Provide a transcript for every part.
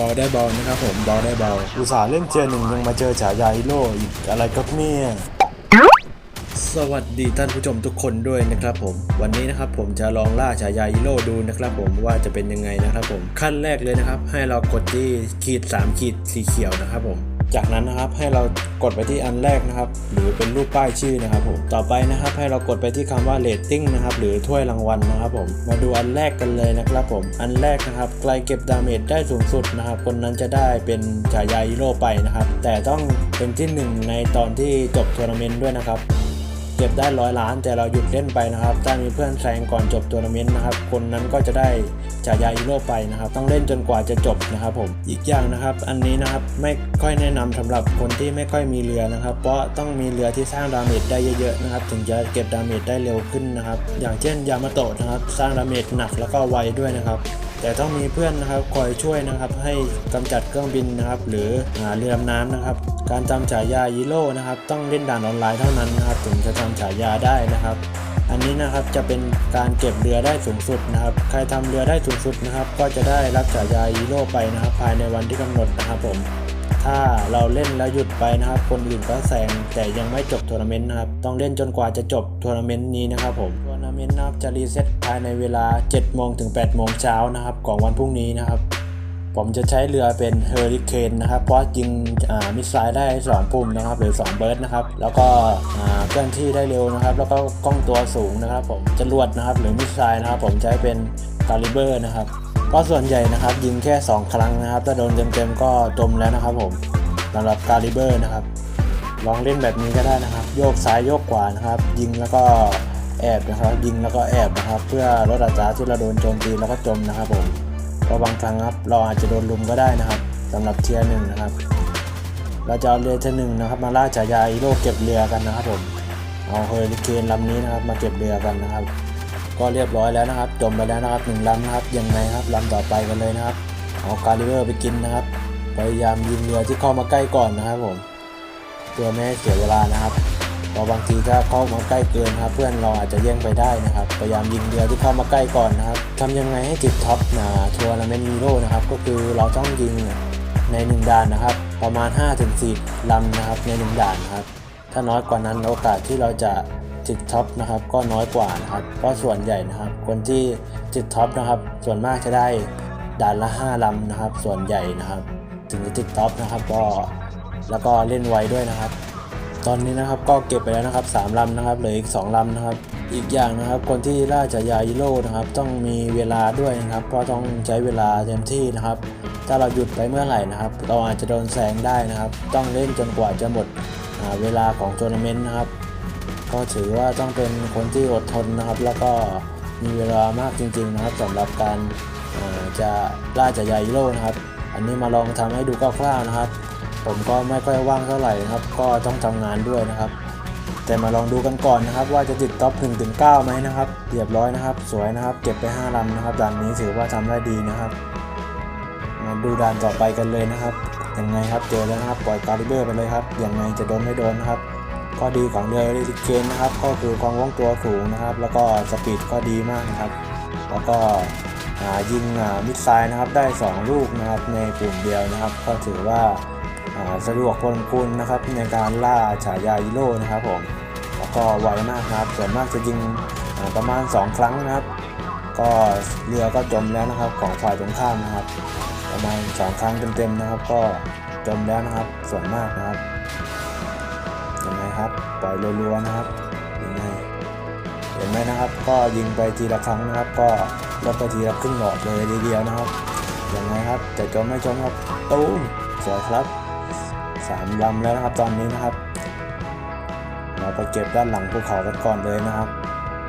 บอลได้บอลนะครับผมบอลได้บอลอุตส่าห์เล่นเจอหนึ่งยังมาเจอฉายาฮีโร่อีกอะไรก็เนี่ยสวัสดีท่านผู้ชมทุกคนด้วยนะครับผม วันนี้นะครับผมจะลองล่าฉายาฮีโร่ดูนะครับผมว่าจะเป็นยังไงนะครับผมขั้นแรกเลยนะครับ ให้เรากดที่ขีด3ขีดสีเขียวนะครับผม จากนั้นนะครับให้เรากดไปที่อันแรกนะครับ หรือเป็นรูปป้ายชื่อนะครับผมต่อไปนะครับให้เรากดไปที่คำว่า rating นะครับหรือถ้วยรางวัลนะครับผมมาดูอันแรกกันเลยนะครับผมอันแรกนะครับใครเก็บดาเมจได้สูงสุดนะครับ คนนั้นจะได้เป็นฉายาฮีโร่ไปนะครับ แต่ต้องเป็นที่หนึ่งในตอนที่จบทัวร์นาเมนต์ด้วยนะครับ เก็บได้ร้อยล้าน แต่เราหยุดเล่นไปนะครับ ถ้ามีเพื่อนแซงก่อนจบทัวร์นาเมนต์นะครับ คนนั้นก็จะได้ฉายาฮีโร่ไปนะครับ ต้องเล่นจนกว่าจะจบนะครับผม อีกอย่างนะครับ อันนี้นะครับไม่ค่อยแนะนำสำหรับคนที่ไม่ค่อยมีเรือนะครับ เพราะต้องมีเรือที่สร้างดาเมจได้เยอะๆนะครับ ถึงจะเก็บดาเมจได้เร็วขึ้นนะครับ อย่างเช่นยามาโตะนะครับ สร้างดาเมจหนักแล้วก็ไวด้วยนะครับ แต่ต้องมีเพื่อนนะครับคอยช่วยนะครับให้กำจัดเครื่องบินนะครับหรือเรือดำน้ำนะครับ การจำฉายาฮีโร่นะครับต้องเล่นด่านออนไลน์เท่านั้นนะครับถึงจะทำฉายาได้นะครับ อันนี้นะครับจะเป็นการเก็บเรือได้สูงสุดนะครับ ใครทำเรือได้สูงสุดนะครับ ก็จะได้รับฉายาฮีโร่ไปนะครับ ภายในวันที่กำหนดนะครับผม ถ้าเราเล่นแล้วหยุดไปนะครับ คนอื่นก็แซงแต่ยังไม่จบทัวร์นาเมนต์นะครับ ต้องเล่นจนกว่าจะจบทัวร์นาเมนต์นี้นะครับผมทัวร์นาเมนต์นะครับจะรีเซ็ตภายในเวลา 7 โมงถึง 8 โมงเช้านะครับของวันพรุ่งนี้นะครับผมจะใช้เรือเป็นเฮอริเคนนะครับ เพราะยิงมิสไซล์ได้ 2 ปุ่มนะครับ หรือ 2 เบิร์ดนะครับ แล้วก็เคลื่อนที่ได้เร็วนะครับ แล้วก็กล้องตัวสูงนะครับ ผมจรวดนะครับ หรือมิสไซล์นะครับ ผมใช้เป็นคาลิเบอร์นะครับ เพราะส่วนใหญ่นะครับยิงแค่ 2 ครั้งนะครับถ้าโดนเต็มๆก็จมแล้วนะครับผมสำหรับคาลิเบอร์นะครับ ลองเล่นแบบนี้ก็ได้นะครับ โยกซ้ายโยกขวานะครับ ยิงแล้วก็แอบนะครับ ยิงแล้วก็แอบนะครับ เพื่อลดอัตราที่เราโดนโจมตีแล้วก็จมนะครับผมเพราะบางครั้งครับเราอาจจะโดนลุมก็ได้นะครับสำหรับเทียร์หนึ่งนะครับ เราจะเอาเรือเทียร์หนึ่งนะครับ มาล่าฉายาฮีโร่เก็บเรือกันนะครับผมเอาเฮอริเคนลำนี้นะครับ มาเก็บเรือกันนะครับ ก็เรียบร้อยแล้วนะครับ จมไปแล้วนะครับหนึ่งลำนะครับยังไงครับลำต่อไปกันเลยนะครับเอาการลิเวอร์ไปกินนะครับพยายามยิงเรือที่เข้ามาใกล้ก่อนนะครับผมเพื่อไม่ให้เสียเวลานะครับเพราะบางทีถ้าเข้ามาใกล้เกินครับ เพื่อนเราอาจจะแย่งไปได้นะครับพยายามยิงเรือที่เข้ามาใกล้ก่อนนะครับทำยังไงให้ติดท็อปนะทัวร์นาเมนต์ฮีโร่นะครับก็คือเราต้องยิงในหนึ่งด่านนะครับ ประมาณ5-4ลำนะครับในหนึ่งด่านนะครับถ้าน้อยกว่านั้นโอกาสที่เราจะ ติดท็อปนะครับก็น้อยกว่านะครับเพราะส่วนใหญ่นะครับ คนที่ติดท็อปนะครับ ส่วนมากจะได้ด่านละ5ลำนะครับ ส่วนใหญ่นะครับ ถึงจะติดท็อปนะครับก็แล้วก็เล่นไวด้วยนะครับ ตอนนี้นะครับก็เก็บไปแล้วนะครับ3ลำนะครับเหลืออีก2ลำนะครับ อีกอย่างนะครับ คนที่ล่าฉายาฮีโร่นะครับ ต้องมีเวลาด้วยนะครับเพราะต้องใช้เวลาเต็มที่นะครับ ถ้าเราหยุดไปเมื่อไหร่นะครับ เราอาจจะโดนแซงได้นะครับ ต้องเล่นจนกว่าจะหมดเวลาของทัวร์นาเมนต์นะครับ ก็ถือว่าต้องเป็นคนที่อดทนนะครับ แล้วก็มีเวลามากจริง ๆ นะครับสำหรับการจะล่าฉายาฮีโร่นะครับ อันนี้มาลองทำให้ดูคร่าวๆนะครับ ผมก็ไม่ค่อยว่างเท่าไหร่นะครับ ก็ต้องทำงานด้วยนะครับ แต่มาลองดูกันก่อนนะครับ ว่าจะติดท็อป1ถึง9ไหมนะครับเรียบร้อยนะครับ สวยนะครับ เก็บไป5ลำนะครับด่านนี้ถือว่าทำได้ดีนะครับมาดูด่านต่อไปกันเลยนะครับยังไงครับเจอแล้วนะครับปล่อยการิเบอร์ไปเลยครับยังไงจะโดนไม่โดนนะครับ ข้อดีของเรือเรลิเกนนะครับก็คือความว่องตัวสูงนะครับ แล้วก็สปีดก็ดีมากนะครับ แล้วก็ยิงมิสไซล์นะครับได้ 2 ลูกนะครับในปุ่มเดียวนะครับ ก็ถือว่าสะดวกพลคุณนะครับในการล่าฉายาฮีโร่นะครับผมแล้วก็ไวมากนะครับ ส่วนมากจะยิงประมาณ 2 ครั้งนะครับ ก็เรือก็จมแล้วนะครับของฝ่ายตรงข้ามนะครับ ประมาณ 2 ครั้งเต็มๆนะครับ ก็จมแล้วนะครับส่วนมากนะครับ ยังไงครับปล่อยรัวๆนะครับยังไงเห็นไหมนะครับ ก็ยิงไปทีละครั้งนะครับ ก็ลดไปทีละครึ่งหลอดเลยทีเดียวนะครับยังไงครับจะจมไม่จมครับตูมสวยครับสามลำแล้วนะครับตอนนี้นะครับ เราไปเก็บด้านหลังภูเขากันก่อนเลยนะครับ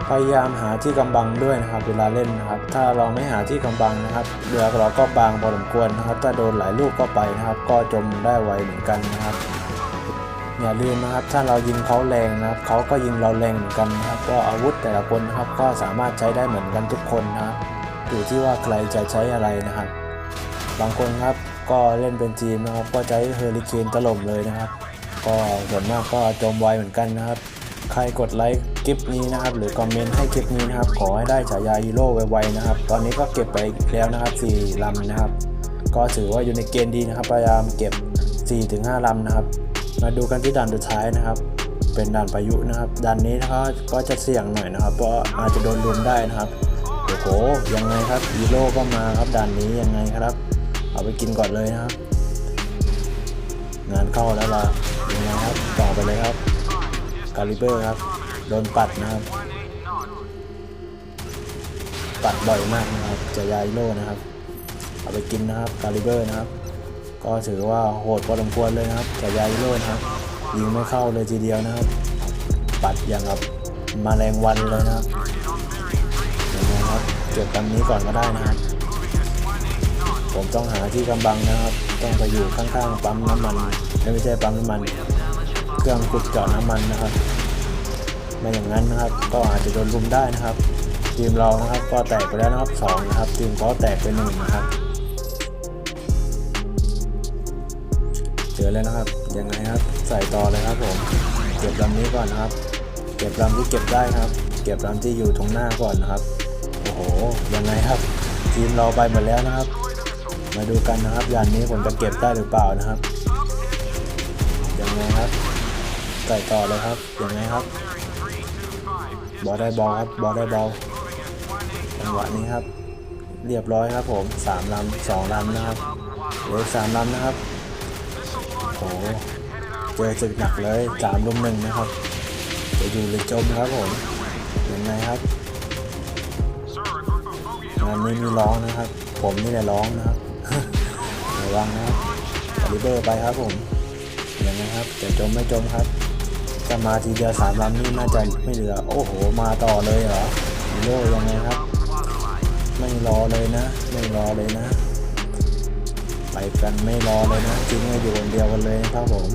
พยายามหาที่กำบังด้วยนะครับ เวลาเล่นนะครับ ถ้าเราไม่หาที่กำบังนะครับเรือเราก็บางพอสมควรนะครับ ถ้าโดนหลายลูกก็ไปนะครับ ก็จมได้ไวเหมือนกันนะครับ อย่าลืมนะครับถ้าเรายิงเขาแรงนะครับเขาก็ยิงเราแรงเหมือนกันนะครับก็อาวุธแต่ละคนนะครับก็สามารถใช้ได้เหมือนกันทุกคนนะครับอยู่ที่ว่าใครจะใช้อะไรนะครับ บางคนครับก็เล่นเป็นทีมนะครับ ก็ใช้เฮอริเคนถล่มเลยนะครับ ก็ส่วนมากก็จมไวเหมือนกันนะครับ ใครกดไลค์คลิปนี้นะครับ หรือคอมเมนต์ให้คลิปนี้นะครับ ขอให้ได้ฉายาฮีโร่ไวๆนะครับ ตอนนี้ก็เก็บไปแล้วนะครับ4ลำนะครับ ก็ถือว่าอยู่ในเกณฑ์ดีนะครับพยายามเก็บ 4-5ลำนะครับ มาดูกันที่ด่านสุดท้ายนะครับ เป็นด่านพายุนะครับด่านนี้นะครับก็จะเสี่ยงหน่อยนะครับ เพราะอาจจะโดนลุมได้นะครับโอ้โหยังไงครับฮีโร่ก็มาครับด่านนี้ยังไงครับ เอาไปกินก่อนเลยนะครับ งานเข้าแล้วล่ะยังไงครับต่อไปเลยครับกาลิเบอร์ครับโดนปัดนะครับปัดบ่อยมากนะครับจะยายโลนะครับ เอาไปกินนะครับกาลิเบอร์นะครับ ก็ถือว่าโหดพอสมควรเลยนะครับจะยายโลนะครับยิงไม่เข้าเลยทีเดียวนะครับ ปัดอย่างกับมแมลงวันเลยนะครับยังไงครับเก็บลำนี้ก่อนก็ได้นะครับ ผมต้องหาที่กำบังนะครับ ต้องไปอยู่ข้างๆปั๊มน้ำมันไม่ใช่ปั๊มน้ำมัน เครื่องขุดเจาะน้ำมันนะครับไม่อย่างนั้นนะครับ ก็อาจจะโดนรุมได้นะครับ ทีมเรานะครับก็แตกไปแล้วนะครับสองนะครับ ทีมก็แตกไปหนึ่งนะครับ เจอแล้วนะครับ ยังไงครับ ใส่ต่อเลยครับผม เก็บลำนี้ก่อนนะครับ เก็บลำที่เก็บได้ครับ เก็บลำที่อยู่ตรงหน้าก่อนนะครับ โอ้โห ยังไงครับ ทีมเราไปหมดแล้วนะครับ มาดูกันนะครับยานนี้ผมจะเก็บได้หรือเปล่านะครับ ยังไงครับ ใส่ต่อเลยครับ ยังไงครับ บอลได้บอลครับ บอลได้บอลจังหวะนี้ครับ เรียบร้อยครับผมสามลำสองลำนะครับเหลือสามลำนะครับ หเจอจุดหนักเลยสามลุมหนึ่งนะครับ จะอยู่หรือจมครับผมยังไงครับงานนี้มีร้องนะครับ ผมนี่แหละร้องนะครับระวังนะครับคาลิเบอร์ไปครับผมยังไงครับจะจมไม่จมครับจะมาทีเดียวสามลำนี่น่าจะไม่เหลือ โอ้โห มาต่อเลยเหรอโร่ยังไงครับ ไม่รอเลยนะ ไม่รอเลยนะ ไปกันไม่รอเลยนะจริงไม่อยู่คนเดียวกันเลยครับผม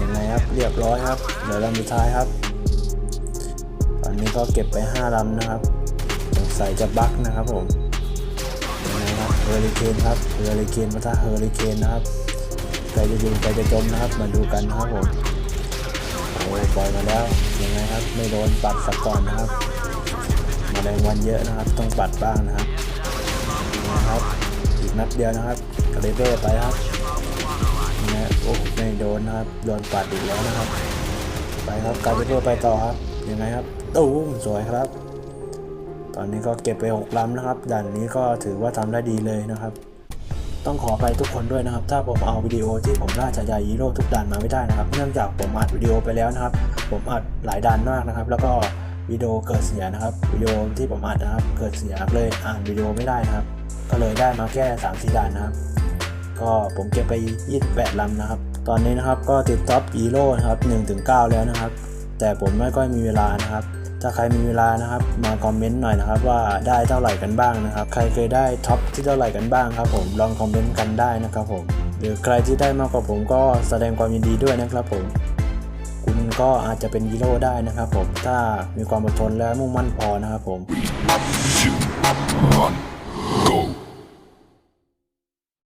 ยังไงครับเรียบร้อยครับเดี๋ยวลำสุดท้ายครับ ตอนนี้ก็เก็บไปห้าลำนะครับสงสัยจะบั๊กนะครับผมยังไงครับเฮอริเคนครับเฮอริเคนมาถ้าเฮอริเคนนะครับใครจะอยู่ใครจะจมนะครับมาดูกันนะครับผมโอ้ยปล่อยมาแล้วยังไงครับไม่โดนปัดสักก่อนนะครับมาแรงวันเยอะนะครับ ต้องปัดบ้างนะครับยังไงครับ อีกนัดเดียวนะครับกระเลเบอร์ไปครับยังไงโอ้ไม่โดนนะครับโดนปัดอีกแล้วนะครับ ไปครับกระเลเบอร์ไปต่อครับยังไงครับตู้มสวยครับ ตอนนี้ก็เก็บไป6ลำนะครับด่านนี้ก็ถือว่าทำได้ดีเลยนะครับ ต้องขอไปทุกคนด้วยนะครับ ถ้าผมเอาวิดีโอที่ผมล่าฉายาฮีโร่ทุกด่านมาไม่ได้นะครับ เนื่องจากผมอัดวิดีโอไปแล้วนะครับ ผมอัดหลายด่านมากนะครับ แล้วก็วิดีโอเกิดเสียนะครับวิดีโอที่ผมอัดนะครับ เกิดเสียเลยอ่านวิดีโอไม่ได้นะครับ ก็เลยได้มาแค่3 4ด่านนะครับ ก็ผมเก็บไป 28ลำนะครับ ตอนนี้นะครับก็ติดท็อปฮีโร่นะครับ1-9 แล้วนะครับ แต่ผมไม่ค่อยมีเวลานะครับถ้าใครมีเวลานะครับมาคอมเมนต์หน่อยนะครับว่าได้เท่าไหร่กันบ้างนะครับใครเคยได้ท็อปที่เท่าไหร่กันบ้างครับผมลองคอมเมนต์กันได้นะครับผมหรือใครที่ได้มากกว่าผมก็แสดงความยินดีด้วยนะครับผมคุณก็อาจจะเป็นฮีโร่ได้นะครับผมถ้ามีความอดทนและมุ่งมั่นพอนะครับผม